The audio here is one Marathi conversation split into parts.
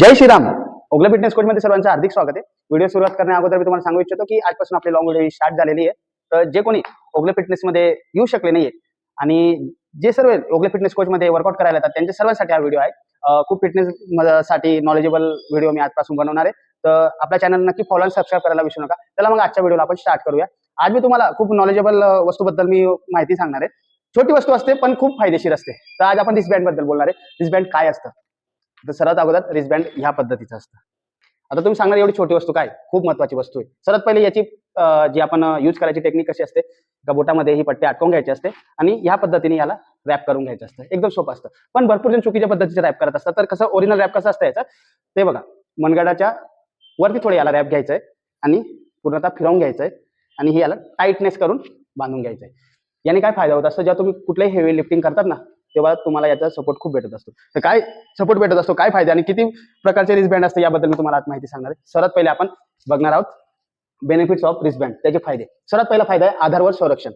जय श्रीराम. ओगला फिटनेस कोच मध्ये सर्वांचं हार्दिक स्वागत आहे. व्हिडिओ सुरुवात करण्या अगोदर मी तुम्हाला सांगू इच्छितो की आजपासून आपली लॉंग व्हिडिओ स्टार्ट झालेली आहे. तर जे कोणी ओगले फिटनेस मध्ये येऊ शकले नाहीये आणि जे सर्व ओगले फिटनेस कोच मध्ये वर्कआउट करायला येतात त्यांच्या सर्वांसाठी हा व्हिडिओ आहे. खूप फिटनेस साठी नॉलेजेबल व्हिडिओ मी आजपासून बनवणार आहे. तर आपल्या चॅनल नक्की फॉलो आणि सबस्क्राईब करायला विसरू नका. त्याला मग आजच्या व्हिडिओला आपण स्टार्ट करूया. आज मी तुम्हाला खूप नॉलेजेबल वस्तूबद्दल मी माहिती सांगणार आहे. छोटी वस्तू असते पण खूप फायदेशीर असते. तर आज आपण रिस्बँडबद्दल बोलणार आहे. रिस्बँड काय असतं? तर सर्वात अगोदर रिस्बँड ह्या पद्धतीचं असतं. आता तुम्ही सांगणार एवढी छोटी वस्तू काय? खूप महत्वाची वस्तू आहे. सर्वात पहिले याची जी आपण यूज करायची टेक्निक कशी असते? का बोटामध्ये ही पट्टी अटकवून घ्यायची असते आणि ह्या पद्धतीने याला रॅप करून घ्यायचं असतं. एकदम सोपं असतं. पण भरपूर जण चुकीच्या पद्धतीचे रॅप करत असतात. तर कसं ओरिजिनल रॅप कसं असतं याचं? ते बघा. मनगडाच्या वरती थोडं याला रॅप घ्यायचंय आणि पूर्णतः फिरवून घ्यायचंय आणि हे याला टाईटनेस करून बांधून घ्यायचंय. याने काय फायदा होत असतो? जेव्हा तुम्ही कुठलेही हेवी लिफ्टिंग करतात ना तेव्हा तुम्हाला याचा सपोर्ट खूप भेटत असतो. तर काय सपोर्ट भेटत असतो? काय फायदा आणि किती प्रकारचे रिस्बँड असते? याबद्दल मी तुम्हाला आज माहिती सांगणार आहे. सर्वात पहिले आपण बघणार आहोत बेनिफिट्स ऑफ रिस्बँड त्याचे फायदे. सर्वात पहिला फायदा आहे आधारवर संरक्षण.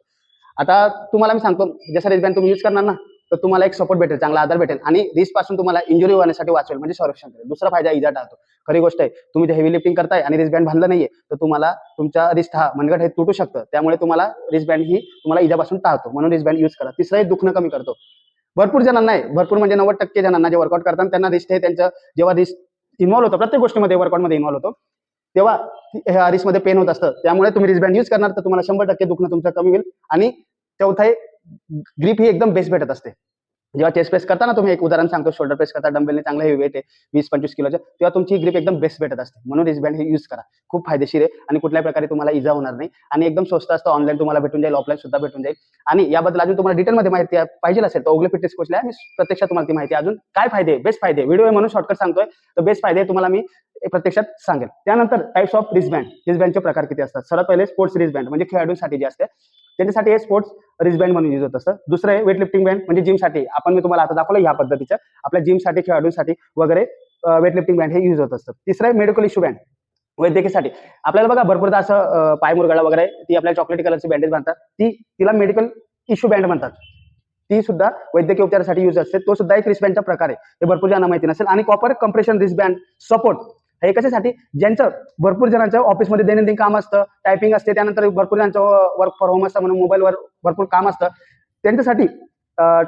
आता तुम्हाला मी सांगतो जसा रिस्बँड तुम्ही यूज करणार ना तर तुम्हाला एक सपोर्ट भेटेल चांगला आधार भेटेल आणि रिस्कपासून तुम्हाला इंजुरी होण्यासाठी वाचवेल म्हणजे संरक्षण करेल. दुसरा फायदा इजा टाळतो. खरी गोष्ट आहे तुम्ही हेवी लिफ्टिंग करताय आणि रिस्बँड बांधलं नाहीये तर तुम्हाला तुमचा रिस्ट हा मनगट हे तुटू शकतं. त्यामुळे तुम्हाला रिस्बँड ही तुम्हाला इजापासून टाळतो. म्हणून रिस्बँड यूज करा. तिसरं दुखणं कमी करतो. भरपूर जणांना आहे. भरपूर म्हणजे नव्वद टक्के जणांना जे वर्कआउट करतात त्यांना रिस्ट हे त्यांचं जेव्हा रिस्ट इन्व्हॉल्व्ह होतं प्रत्येक गोष्टीमध्ये वर्कआउटमध्ये इन्व्हॉल्व्ह होतो. तेव्हा ह्या रिस्कमध्ये पेन होत असतं. त्यामुळे तुम्ही रिस्बँड यूज करणार तर तुम्हाला शंभर टक्के दुखणं तुमचं कमी होईल. आणि चौथा ग्रीप ही एकदम बेस्ट भेटत असते. जेव्हा चेस्ट प्रेस करता ना तुम्ही एक उदाहरण सांगतो शोल्डर प्रेस करता डंबेलने चांगलं हेवी वेट आहे वीस पंचवीस किलोचं तेव्हा तुमची ग्रीप एकदम बेस्ट भेटत असते. म्हणून रिस्बँड हे यूज करा. खूप फायदेशीर आहे आणि कुठल्याही प्रकारे तुम्हाला इजा होणार नाही. आणि एकदम स्वस्त असतं ऑनलाईन तुम्हाला भेटून जाईल ऑफलाईन सुद्धा भेटून जाईल. आणि याबद्दल अजून तुम्हाला डिटेलमध्ये माहिती पाहिजे असेल तर ओगले फिटनेस कोचला मी प्रत्यक्षात तुम्हाला ती माहिती अजून काय फायदे बेस्ट फायदे व्हिडिओ आहे म्हणून शॉर्टकट सांगतोय तर बेस्ट फायदे तुम्हाला मी प्रत्यक्षात सांगेल. त्यानंतर टाइप्स ऑफ रिस्बँड रिस्बँडचे प्रकार किती असतात? सर्वात पहिले स्पोर्ट्स रिस्बँड म्हणजे खेळाडूंसाठी जे असते त्यांच्यासाठी हे स्पोर्ट्स रिजबँड म्हणून यूज होत असतं दुसरं आहे वेट लिफ्टिंग बँड म्हणजे जिमसाठी आपण मी तुम्हाला आता दाखवलं ह्या पद्धतीचं. आपल्या जिमसाठी खेळाडूंसाठी वगैरे वेट लिफ्टिंग बँड हे यूज होत असतं तिसरं आहे मेडिकल इश्यू बँड वैद्यकीसाठी आपल्याला बघा भरपूरदा असं पाय मुरगाळा वगैरे ती आपल्या चॉकलेटी कलरची बँडेज बांधतात. ती तिला मेडिकल इश्यू बँड म्हणतात. ती सुद्धा वैद्यकीय उपचारासाठी यूज असते. तो सुद्धा एक रिस्बँडचा प्रकार आहे. हे भरपूर जणांना माहिती नसेल. आणि कॉपर कम्प्रेशन रिस्बँड सपोर्ट हे कशासाठी? ज्यांचं भरपूर जणांचं ऑफिसमध्ये दैनंदिन काम असतं टायपिंग असते त्यानंतर भरपूर जणांचं वर्क फ्रॉम होम असतं म्हणून मोबाईलवर भरपूर काम असतं. त्यांच्यासाठी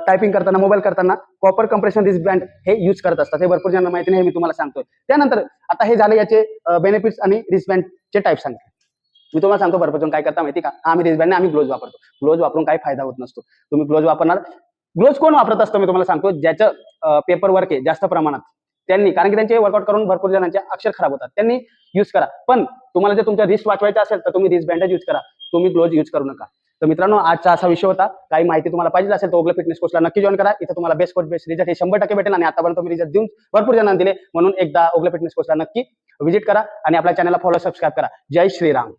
टायपिंग करताना मोबाईल करताना कॉपर कंप्रेशन रिस्बँड हे यूज करत असतात. हे भरपूर जणांना माहिती नाही हे मी तुम्हाला सांगतोय. त्यानंतर आता हे झाले याचे बेनिफिट्स आणि रिस्बँडचे टाईप सांगते. मी तुम्हाला सांगतो भरपूर जण काय करता माहिती का? हा, आम्ही रिस्बँड आम्ही ग्लोज वापरतो. ग्लोज वापरून काही फायदा होत नसतो. तुम्ही ग्लोज वापरणार. ग्लोज कोण वापरत असतो मी तुम्हाला सांगतो? ज्याचं पेपर वर्क आहे जास्त प्रमाणात. त्यांनी कारण की त्यांचे वर्कआउट करून भरपूर जणांचे अक्षर खराब होतात. त्यांनी यूज करा. पण तुम्हाला जर तुमचा रिस्क वाचवायचा असेल तर तुम्ही रिस्ट बँडेज यूज करा. तुम्ही ग्लोज यूज करू नका. तर मित्रांनो आजचा असा विषय होता. काही माहिती तुम्हाला पाहिजे असेल तर ओगले फिटनेस कोर्सला नक्की जॉईन करा. इथं तुम्हाला बेस्ट कोर्स बेस्ट रिझल्ट हे शंभर टक्के भेटेल आणि आतापर्यंत तुम्ही रिझल्ट देऊन भरपूर जणांना दिले. म्हणून एकदा ओगले फिटनेस कोर्सला नक्की व्हिजिट करा आणि आपल्या चॅनलला फॉलो सबस्क्राईब करा. जय श्रीराम.